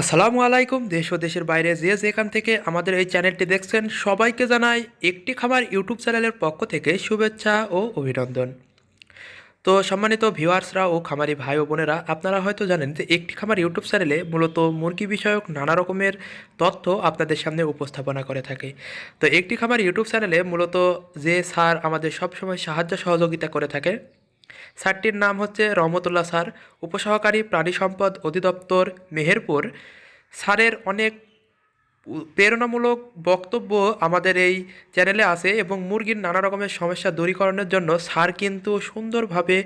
আসসালামু আলাইকুম, দেশ ও দেশের বাইরে যে যেখান থেকে আমাদের এই চ্যানেলটি দেখছেন, সবাইকে জানাই একটি খামার ইউটিউব চ্যানেলের পক্ষ থেকে শুভেচ্ছা ও অভিনন্দন। তো সম্মানিত ভিউয়ার্সরা ও খামারি ভাই ও বোনেরা, আপনারা হয়তো জানেন যে একটি খামার ইউটিউব চ্যানেলে মূলত মুরগি বিষয়ক নানা রকমের তথ্য আপনাদের সামনে উপস্থাপনা করে থাকে। তো একটি খামার ইউটিউব চ্যানেলে মূলত যে স্যার আমাদের সবসময় সাহায্য সহযোগিতা করে থাকে স্যারটির নাম হচ্ছে রহমতুল্লাহ স্যার। উপসহকারী প্রাণী সম্পদ অধিদপ্তর মেহেরপুর। স্যারের অনেক প্রেরণামূলক বক্তব্য আমাদের এই চ্যানেলে আছে এবং মুরগির নানা রকমের সমস্যা দূরীকরণের জন্য স্যার কিন্তু সুন্দরভাবে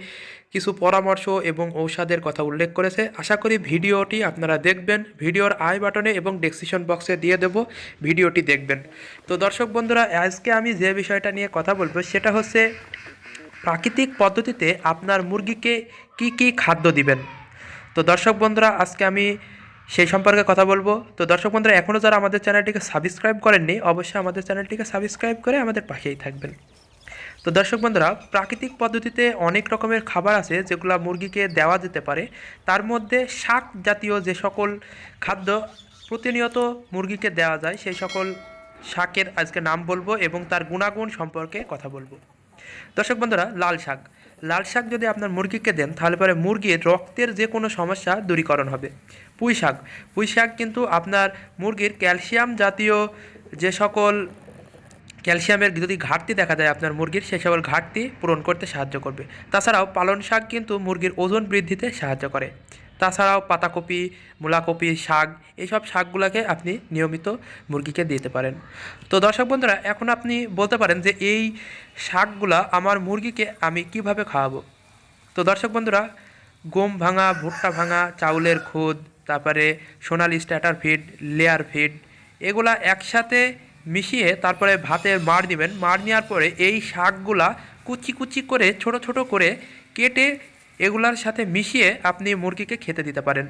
কিছু পরামর্শ এবং ঔষধের কথা উল্লেখ করেছে। আশা করি ভিডিওটি আপনারা দেখবেন। ভিডিওর আই বাটনে এবং ডেসক্রিপশন বক্সে দিয়ে দেব। ভিডিওটি দেখবেন। তো দর্শক বন্ধুরা, আজকে আমি যে বিষয়টা নিয়ে কথা বলব সেটা হচ্ছে প্রাকৃতিক পদ্ধতিতে আপনার মুরগিকে কি কি খাদ্য দিবেন? তো দর্শক বন্ধুরা, আজকে আমি সেই সম্পর্কে কথা বলব। তো দর্শক বন্ধুরা এখনও যারা আমাদের চ্যানেলটিকে সাবস্ক্রাইব করেননি, অবশ্যই আমাদের চ্যানেলটিকে সাবস্ক্রাইব করে আমাদের পাশেই থাকবেন। তো দর্শক বন্ধুরা, প্রাকৃতিক পদ্ধতিতে অনেক রকমের খাবার আছে যেগুলো মুরগিকে দেওয়া যেতে পারে। তার মধ্যে শাক জাতীয় যে সকল খাদ্য প্রতিনিয়ত মুরগিকে দেওয়া যায়, সেই সকল শাকের আজকে নাম বলব এবং তার গুণাগুণ সম্পর্কে কথা বলব। দর্শক বন্ধুরা, লাল শাক। লাল শাক যদি আপনার মুরগিকে দেন, তাহলে পরে মুরগির রক্তের যে কোনো সমস্যা দূরীকরণ হবে। পুঁই শাক। পুঁই শাক কিন্তু আপনার মুরগির ক্যালসিয়াম জাতীয় যে সকল ক্যালসিয়ামের যদি ঘাটতি দেখা যায় আপনার মুরগির, সেই সকল ঘাটতি পূরণ করতে সাহায্য করবে। তাছাড়াও পালন শাক কিন্তু মুরগির ওজন বৃদ্ধিতে সাহায্য করে। তাছাড়াও পাতাকপি, মূলাকপি, শাক, এইসব শাকগুলোকে আপনি নিয়মিত মুরগিকে দিতে পারেন। তো দর্শক বন্ধুরা, এখন আপনি বলতে পারেন যে এই শাকগুলা আমার মুরগিকে আমি কীভাবে খাওয়াবো? তো দর্শক বন্ধুরা, গম ভাঙা, ভুট্টা ভাঙা, চাউলের খুদ, তারপরে সোনালি স্ট্যাটার ফিড, লেয়ার ফিড, এগুলা একসাথে মিশিয়ে তারপরে ভাতে মার দিবেন। মার নেওয়ার পরে এই শাকগুলা কুচি কুচি করে, ছোট ছোট করে কেটে এগুলার সাথে মিশিয়ে আপনি মুরগিকে খেতে দিতে পারেন।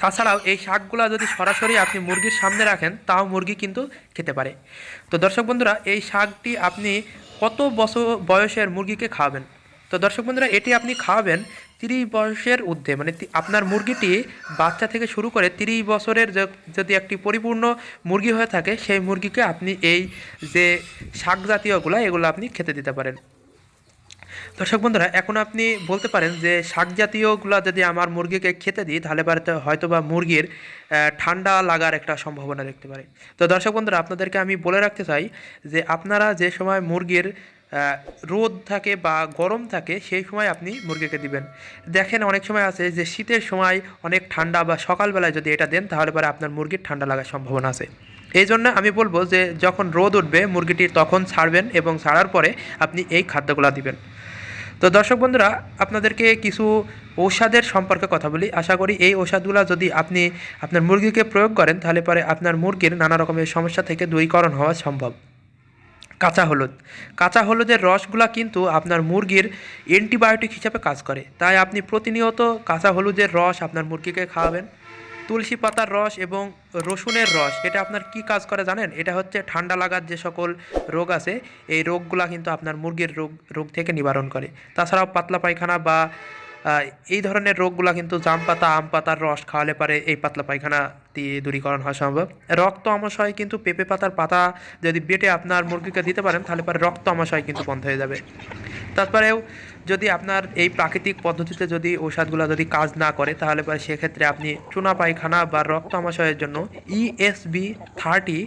তাছাড়াও এই শাকগুলা যদি সরাসরি আপনি মুরগির সামনে রাখেন, তাও মুরগি কিন্তু খেতে পারে। তো দর্শক বন্ধুরা, এই শাকটি আপনি কত বছর বয়সের মুরগিকে খাওয়াবেন? তো দর্শক বন্ধুরা, এটি আপনি খাওয়াবেন তিরিশ বয়সের ঊর্ধ্বে। মানে আপনার মুরগিটি বাচ্চা থেকে শুরু করে তিরিশ বছরের যদি একটি পরিপূর্ণ মুরগি হয়ে থাকে, সেই মুরগিকে আপনি এই যে শাক জাতীয়গুলো এগুলো আপনি খেতে দিতে পারেন। দর্শক বন্ধুরা, এখন আপনি বলতে পারেন যে শাক জাতীয়গুলো যদি আমার মুরগিকে খেতে দিই, তাহলে বাড়িতে হয়তো বা মুরগির ঠান্ডা লাগার একটা সম্ভাবনা দেখতে পারে। তো দর্শক বন্ধুরা, আপনাদেরকে আমি বলে রাখতে চাই যে আপনারা যে সময় মুরগির রোদ থাকে বা গরম থাকে, সেই সময় আপনি মুরগিকে দিবেন। দেখেন অনেক সময় আছে যে শীতের সময় অনেক ঠান্ডা বা সকালবেলায় যদি এটা দেন, তাহলে পরে আপনার মুরগির ঠান্ডা লাগার সম্ভাবনা আছে। এই জন্য আমি বলব যে যখন রোদ উঠবে, মুরগিটি তখন ছাড়বেন এবং ছাড়ার পরে আপনি এই খাদ্যগুলো দিবেন। তো দর্শক বন্ধুরা, আপনাদেরকে কিছু ঔষধের সম্পর্কে কথা বলি। আশা করি এই ঔষধগুলো যদি আপনি আপনার মুরগিকে প্রয়োগ করেন, তাহলে পরে আপনার মুরগির নানা রকমের সমস্যা থেকে দূরীকরণ হওয়া সম্ভব। কাঁচা হলুদ। কাঁচা হলুদের রসগুলা কিন্তু আপনার মুরগির অ্যান্টিবায়োটিক হিসাবে কাজ করে। তাই আপনি প্রতিনিয়ত কাঁচা হলুদের রস আপনার মুরগিকে খাওয়াবেন। তুলসী পাতার রস এবং রসুনের রস, এটা আপনার কি কাজ করে জানেন? এটা হচ্ছে ঠান্ডা লাগার যে সকল রোগ আছে, এই রোগগুলা কিন্তু আপনার মুরগির রোগ রোগ থেকে নিবারণ করে। তাছাড়াও পাতলা পায়খানা বা এই ধরনের রোগগুলা কিন্তু জাম পাতা, আম পাতার রস খাওয়ালে পারে এই পাতলা পায়খানা দিয়ে দূরীকরণ হওয়া সম্ভব। রক্ত আমাশয় কিন্তু পেঁপে পাতার পাতা যদি বেটে আপনার মুরগিকে দিতে পারেন, তাহলে পরে রক্ত আমাশয় কিন্তু বন্ধ হয়ে যাবে। তারপরেও যদি আপনার এই প্রাকৃতিক পদ্ধতিতে যদি ঔষধগুলো যদি কাজ না করে, তাহলে সেক্ষেত্রে আপনি চুনা পায়খানা বা রক্ত আমাশয়ের জন্য E ইএসবি থার্টি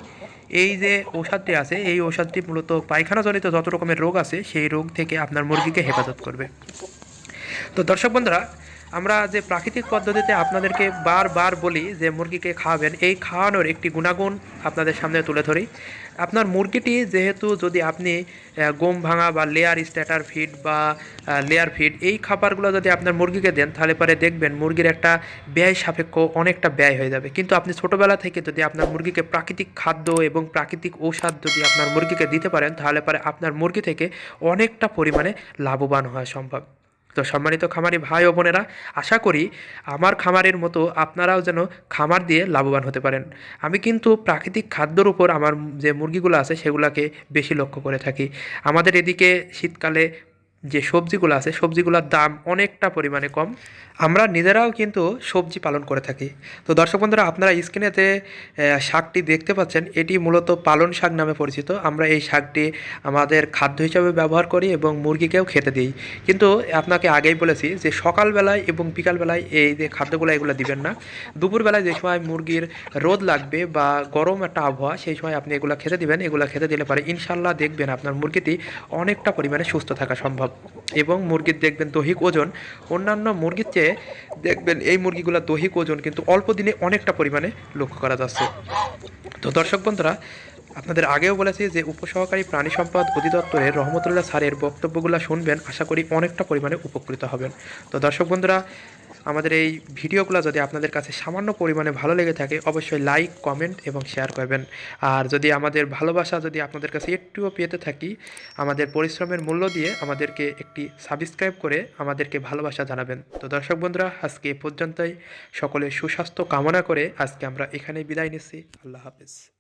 এই যে ঔষধটি আছে, এই ঔষধটি মূলত পায়খানাজনিত যত রকমের রোগ আছে, সেই রোগ থেকে আপনার মুরগিকে হেফাজত করবে। তো দর্শক বন্ধুরা, আমরা যে প্রাকৃতিক পদ্ধতিতে আপনাদেরকে বারবার বলি যে মুরগিকে খাওয়াবেন, এই খাওয়ানোর একটি গুণাগুণ আপনাদের সামনে তুলে ধরি। আপনার মুরগিটি যেহেতু যদি আপনি গম ভাঙা বা লেয়ার স্ট্যাটার ফিড বা লেয়ার ফিড এই খাবারগুলো যদি আপনার মুরগিকে দেন, তাহলে পরে দেখবেন মুরগির একটা ব্যয় সাপেক্ষ অনেকটা ব্যয় হয়ে যাবে। কিন্তু আপনি ছোটোবেলা থেকে যদি আপনার মুরগিকে প্রাকৃতিক খাদ্য এবং প্রাকৃতিক ঔষধ যদি আপনার মুরগিকে দিতে পারেন, তাহলে পরে আপনার মুরগি থেকে অনেকটা পরিমাণে লাভবান হওয়া সম্ভব। তো সম্মানিত খামারি ভাই ও বোনেরা, আশা করি আমার খামারের মতো আপনারাও যেন খামার দিয়ে লাভবান হতে পারেন। আমি কিন্তু প্রাকৃতিক খাদ্যর উপর আমার যে মুরগিগুলো আছে সেগুলোকে বেশি লক্ষ্য করে থাকি। আমাদের এদিকে শীতকালে যে সবজিগুলো আছে, সবজিগুলোর দাম অনেকটা পরিমাণে কম। আমরা নিজেরাও কিন্তু সবজি পালন করে থাকি। তো দর্শক বন্ধুরা, আপনারা স্ক্রিনেতে শাকটি দেখতে পাচ্ছেন, এটি মূলত পালন শাক নামে পরিচিত। আমরা এই শাকটি আমাদের খাদ্য হিসাবে ব্যবহার করি এবং মুরগিকেও খেতে দিই। কিন্তু আপনাকে আগেই বলেছি যে, সকালবেলায় এবং বিকালবেলায় এই যে খাদ্যগুলো এগুলো দিবেন না। দুপুরবেলায় যে সময় মুরগির রোদ লাগবে বা গরম একটা আবহাওয়া, সেই সময় আপনি এগুলো খেতে দিবেন। এগুলো খেতে দিলে পারে ইনশাল্লাহ দেখবেন আপনার মুরগিটি অনেকটা পরিমাণে সুস্থ থাকা সম্ভব। এবং মুরগির দেখবেন দৈহিক ওজন। অন্যান্য মুরগির চেয়ে দেখবেন এই মুরগিগুলোর দৈহিক ওজন কিন্তু অল্প দিনে অনেকটা পরিমাণে লক্ষ্য করা যাচ্ছে। তো দর্শক বন্ধুরা, আপনাদের আগেও বলেছি যে উপসহকারী প্রাণী সম্পদ অধিদপ্তরের রহমতুল্লাহ সারের বক্তব্যগুলো শুনবেন। আশা করি অনেকটা পরিমাণে উপকৃত হবেন। তো দর্শক বন্ধুরা আমাদের এই ভিডিওগুলো যদি আপনাদের কাছে সামান্য পরিমাণে ভালো লেগে থাকে, অবশ্যই লাইক কমেন্ট এবং শেয়ার করবেন। আর যদি আমাদের ভালোবাসা যদি আপনাদের কাছে একটুও পেতে থাকি, আমাদের পরিশ্রমের মূল্য দিয়ে আমাদেরকে একটি সাবস্ক্রাইব করে আমাদেরকে ভালোবাসা জানাবেন। তো দর্শক বন্ধুরা, আজকে এ পর্যন্তই। সকলের সুস্বাস্থ্য কামনা করে আজকে আমরা এখানেই বিদায় নিচ্ছি। আল্লাহ হাফেজ।